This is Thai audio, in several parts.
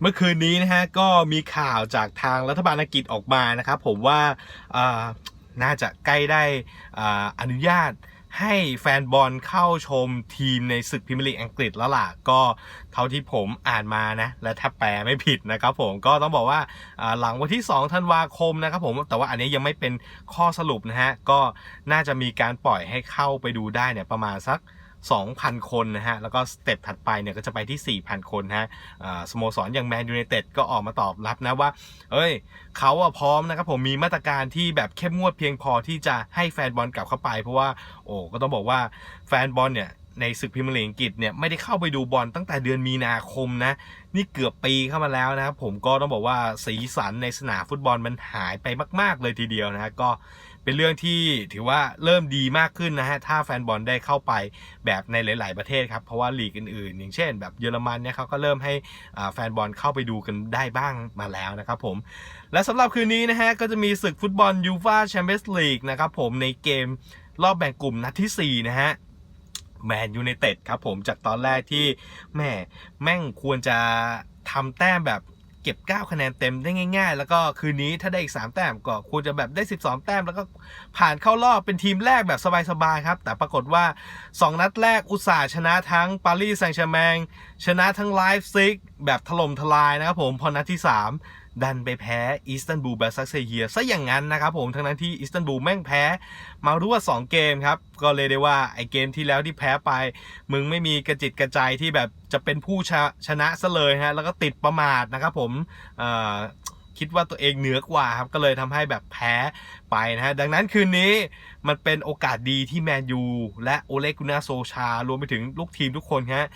เมื่อคืนนี้นะฮะก็มีข่าวจากทางรัฐบาลอังกฤษออกมานะครับผมว่าน่าจะใกล้ได้อานุญาตให้แฟนบอลเข้าชมทีมในศึกพรีเมียร์ลีกอังกฤษแล้วล่ะ ก็เท่าที่ผมอ่านมานะ และถ้าแปลไม่ผิดนะครับผมก็ต้องบอกว่าอ่าหลังวันที่2ธันวาคมนะครับผมแต่ว่าอันนี้ยังไม่เป็นข้อสรุปนะฮะ ก็น่าจะมีการปล่อยให้เข้าไปดูได้เนี่ยประมาณสัก 2,000 คนนะฮะ แล้วก็สเต็ปถัดไปเนี่ยก็จะไปที่ 4,000 คนนะฮะสโมสรอย่างแมนยูไนเต็ดก็ออกมาตอบรับนะว่า เอ้ยเขาอะพร้อมนะครับผมมีมาตรการที่แบบเข้มงวดเพียงพอที่จะให้แฟนบอลกลับเข้าไป เพราะว่าโอ้ก็ต้องบอกว่าแฟนบอลเนี่ยในศึกพรีเมียร์ลีกอังกฤษเนี่ยไม่ได้เข้าไปดูบอลตั้งแต่เดือนมีนาคมนะ นี่เกือบปีเข้ามาแล้วนะครับผมก็ต้องบอกว่าสีสันในสนามฟุตบอลมันหายไปมาก ๆ เลยทีเดียวนะฮะก็ เป็นเรื่องที่ถือว่าเริ่มดีมากขึ้นนะฮะถ้าแฟนบอลได้เข้าไปแบบในหลาย ๆ ประเทศครับเพราะว่าลีกอื่น ๆ อย่างเช่น แบบเยอรมันเนี่ยเขาก็เริ่มให้แฟนบอลเข้าไปดูกันได้บ้างมาแล้วนะครับผมและสำหรับคืนนี้นะฮะก็จะมีศึกฟุตบอลยูฟาแชมเปี้ยนส์ลีกนะครับผมในเกมรอบแบ่งกลุ่มนัดทีสี่4นะฮะแมนยูไนเต็ดครับผมจากตอนแรกที่แม่แม่งควรจะทำแต้มแบบ เก็บ 9 คะแนนเต็มได้ง่าย ๆ แล้วก็คืนนี้ถ้าได้อีก 3 แต้มก็ควรจะแบบได้ 12 แต้ม แล้วก็ผ่านเข้ารอบเป็นทีมแรกแบบสบายๆครับ แต่ปรากฏว่า 2 นัดแรกอุตส่าห์ชนะทั้งปารีสแซงต์แชร์แมงชนะทั้งไลฟ์ซิกแบบถล่มทลายนะครับผมพอนัดที่ 3 ดันไปแพ้อิสตันบูลแบซักเซเฮียซะอย่างนั้นนะครับผมทั้งนั้นที่อิสตันบูลแม่งแพ้ มารวด2เกมครับ ก็เลยได้ว่าไอเกมที่แล้วที่แพ้ไป มึงไม่มีกระจิตกระใจที่แบบจะเป็นผู้ชชนะซะเลยฮะแล้วก็ติดประมาทนะครับผมคิดว่าตัวเองเหนือกว่าครับก็เลยทำให้แบบแพ้ไปนะฮะดังนั้นคืนนี้มันเป็นโอกาสดีที่แมนยูและโอเลกุนาโซชารวมไปถึงลูกทีมทุกคนฮะ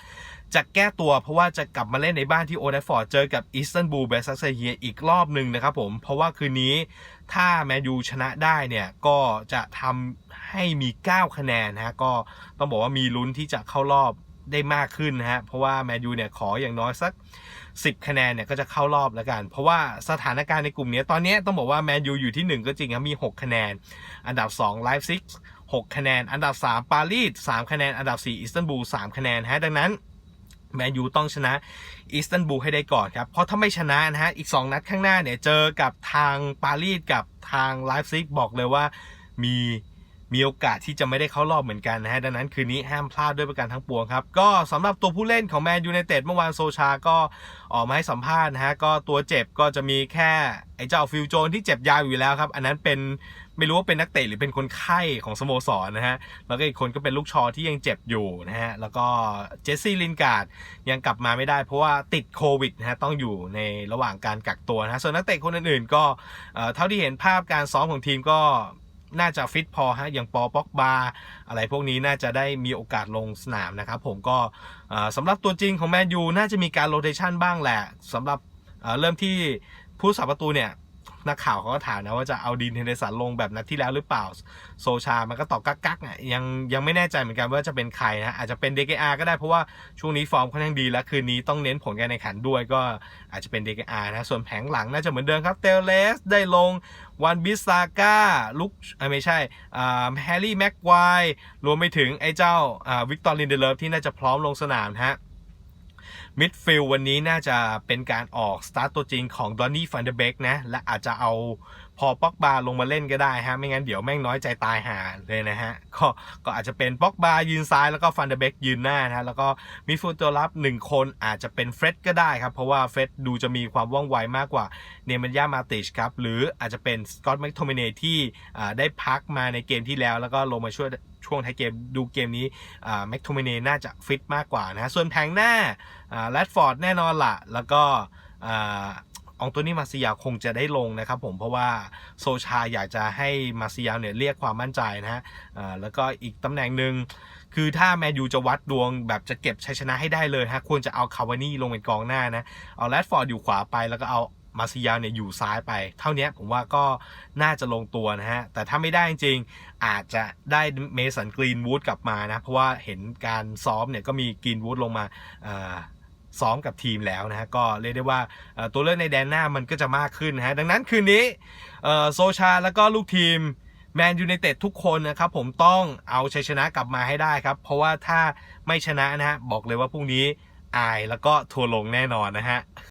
จะแก้ตัวเพราะว่าจะกลับมาเล่นในบ้านที่โอเดฟอร์ดเจอกับอิสตันบูลเบซัสเซเฮียอีกรอบหนึ่งนะครับผม เพราะว่าคืนนี้ถ้าแมนยูชนะได้เนี่ย ก็จะทำให้มี 9 คะแนนนะฮะก็ต้องบอกว่ามีลุ้นที่จะเข้ารอบได้มากขึ้นนะฮะ เพราะว่าแมนยูเนี่ยขออย่างน้อยสัก 10 คะแนนเนี่ยก็จะเข้ารอบแล้วกัน เพราะว่าสถานการณ์ในกลุ่มนี้ตอนนี้ต้องบอกว่าแมนยูอยู่ที่ 1 ก็จริงครับมี 6 คะแนน อันดับ2ไลฟ์ซิก6คะแนน อันดับ 3 ปารีส3คะแนน อันดับ 4 อิสตันบูล3คะแนนฮะดังนั้น แมนยูต้องชนะอิสตันบูลให้ได้ก่อนครับ เพราะถ้าไม่ชนะนะฮะ อีก 2 นัดข้างหน้าเนี่ย เจอกับทางปารีสกับทางไลฟ์ซิกบอกเลยว่ามีมีโอกาสที่จะไม่ได้เข้ารอบเหมือนกันนะฮะ ดังนั้นคืนนี้ห้ามพลาดด้วยประการทั้งปวงครับ ก็สำหรับตัวผู้เล่นของแมนยูไนเต็ดเมื่อวานโซชาก็ออกมาให้สัมภาษณ์นะฮะ ก็ตัวเจ็บก็จะมีแค่ไอ้เจ้าฟิลโจนที่เจ็บยาวอยู่แล้วครับ อันนั้นเป็น ไม่รู้ว่าเป็นนักเตะหรือเป็นคนไข้ของสโมสรนะฮะ แล้วก็อีกคนก็เป็นลูกชอที่ยังเจ็บอยู่นะฮะ แล้วก็เจสซี่ลินการ์ดยังกลับมาไม่ได้เพราะว่าติดโควิดนะฮะ ต้องอยู่ในระหว่างการกักตัวนะฮะ ส่วนนักเตะคนอื่นๆก็เท่าที่เห็นภาพการซ้อมของทีมก็น่าจะฟิตพอฮะ อย่างปอป็อกบาอะไรพวกนี้น่าจะได้มีโอกาสลงสนามนะครับผมก็สำหรับตัวจริงของแมนยูน่าจะมีการโรเตชันบ้างแหละสำหรับเอ่อเริ่มที่ผู้สับประตูเนี่ย นักข่าวเขาก็ถามนะว่าจะเอาดีนเฮนเดสันลงแบบนัดที่แล้วหรือเปล่า โซชา มันก็ตอบกักกักอะยังยังไม่แน่ใจเหมือนกันว่าจะเป็นใครนะอาจจะเป็น DKR ก็ได้เพราะว่าช่วงนี้ฟอร์มค่อนข้างดีและคืนนี้ต้องเน้นผลการแข่งขันด้วยก็อาจจะเป็น DKR นะส่วนแผงหลังน่าจะเหมือนเดิมครับเตลเลสได้ลงวันบิสซาก้าลุกไม่ใช่แฮร์รี่แม็กควรวมไปถึงไอ้เจ้าอ่าวิกตอร์ลินเดเลฟที่น่าจะพร้อมลงสนามนะฮะ มิดฟิลวันนี้น่าจะเป็นการออกสตาร์ตตัวจริงของดอนนี่ฟันเดเบกนะ และอาจจะเอาพอป็อกบาลงมาเล่นก็ได้ฮะ ไม่งั้นเดี๋ยวแม่งน้อยใจตายหาเลยนะฮะ ก็ก็อาจจะเป็นป็อกบายืนซ้ายแล้วก็ฟันเดเบกยืนหน้านะะแล้วก็มีฟูลตัวรับหนึ่งคนอาจจะเป็นเฟร็ดก็ได้ครับ เพราะว่าเฟร็ดดูจะมีความว่องไวมากกว่าเนมันยามาติชครับ หรืออาจจะเป็นสกอตแมคโทมิเนที่ได้พักมาในเกมที่แล้วแล้วก็ลงมาช่วย ช่วงท้ายเกมดูเกมนี้แม็กโทมิเนน่าจะฟิตมากกว่านะฮะส่วนแผงหน้าแรดฟอร์ดแน่นอนละแล้วก็อ่าอองโตนี่มาซิยาคงจะได้ลงนะครับผมเพราะว่าโซชาอยากจะให้มาซิยาเนี่ยเรียกความมั่นใจนะฮะแล้วก็อีกตำแหน่งหนึ่งคือถ้าแมนยูจะวัดดวงแบบจะเก็บชัยชนะให้ได้เลยฮะควรจะเอาคาวานี่ลงเป็นกองหน้านะ เอาแรดฟอร์ดอยู่ขวาไปแล้วก็เอา มาซิยาเนี่ยอยู่ซ้ายไป เท่านี้ผมว่าก็น่าจะลงตัวนะฮะ แต่ถ้าไม่ได้จริงอาจจะได้เมสันกรีนวูดกลับมานะ เพราะว่าเห็นการซ้อมเนี่ยก็มีกรีนวูดลงมาซ้อมกับทีมแล้วนะฮะ ก็เรียกได้ว่าตัวเลือกในแดนหน้ามันก็จะมากขึ้นนะฮะ ดังนั้นคืนนี้โซชาแล้วก็ลูกทีมแมนยูไนเต็ดทุกคนนะครับผมต้องเอาชัยชนะกลับมาให้ได้ครับ เพราะว่าถ้าไม่ชนะนะฮะบอกเลยว่าพรุ่งนี้อายแล้วก็ทัวร์ลงแน่นอนนะฮะ